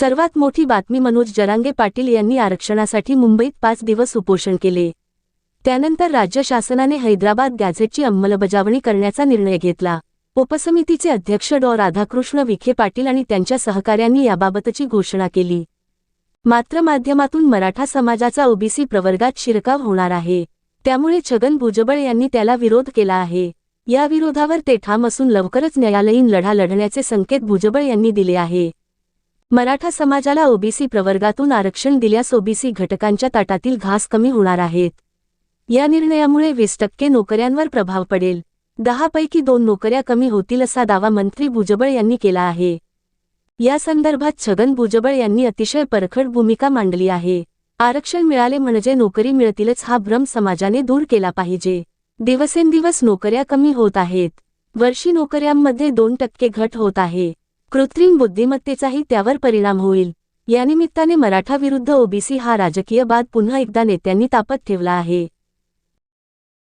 सर्वात मोठी बातमी मनोज जरांगे पाटील यांनी आरक्षणासाठी मुंबईत पाच दिवस उपोषण केले. त्यानंतर राज्य शासनाने हैदराबाद गॅझेटची अंमलबजावणी करण्याचा निर्णय घेतला. उपसमितीचे अध्यक्ष डॉ. राधाकृष्ण विखे पाटील आणि त्यांच्या सहकाऱ्यांनी याबाबतची घोषणा केली. मात्र माध्यमातून मराठा समाजाचा ओबीसी प्रवर्गात शिरकाव होणार आहे. त्यामुळे छगन भुजबळ यांनी त्याला विरोध केला आहे. या विरोधावर ते ठाम असून लवकरच न्यायालयीन लढा लढण्याचे संकेत भुजबळ यांनी दिले आहे. मराठा समाजाला ओबीसी प्रवर्गातून आरक्षण दिल्यास ओबीसी घटकांच्या ताटातील घास कमी होणार आहेत. या निर्णयामुळे वीस टक्के नोकऱ्यांवर प्रभाव पडेल. दहापैकी दोन नोकऱ्या कमी होतील असा दावा मंत्री भुजबळ यांनी केला आहे. या संदर्भात छगन भुजबळ यांनी अतिशय परखड भूमिका मांडली आहे. आरक्षण मिळाले म्हणजे नोकरी मिळतीलच हा भ्रम समाजाने दूर केला पाहिजे. दिवसेंदिवस नोकऱ्या कमी होत आहेत. वर्षी नोकऱ्यांमध्ये दोन टक्के घट होत आहे. कृत्रिम बुद्धिमत्तेचाही त्यावर परिणाम होईल. यानिमित्ताने मराठा विरुद्ध ओबीसी हा राजकीय बाद पुन्हा एकदा नेत्यांनी तापत ठेवला आहे.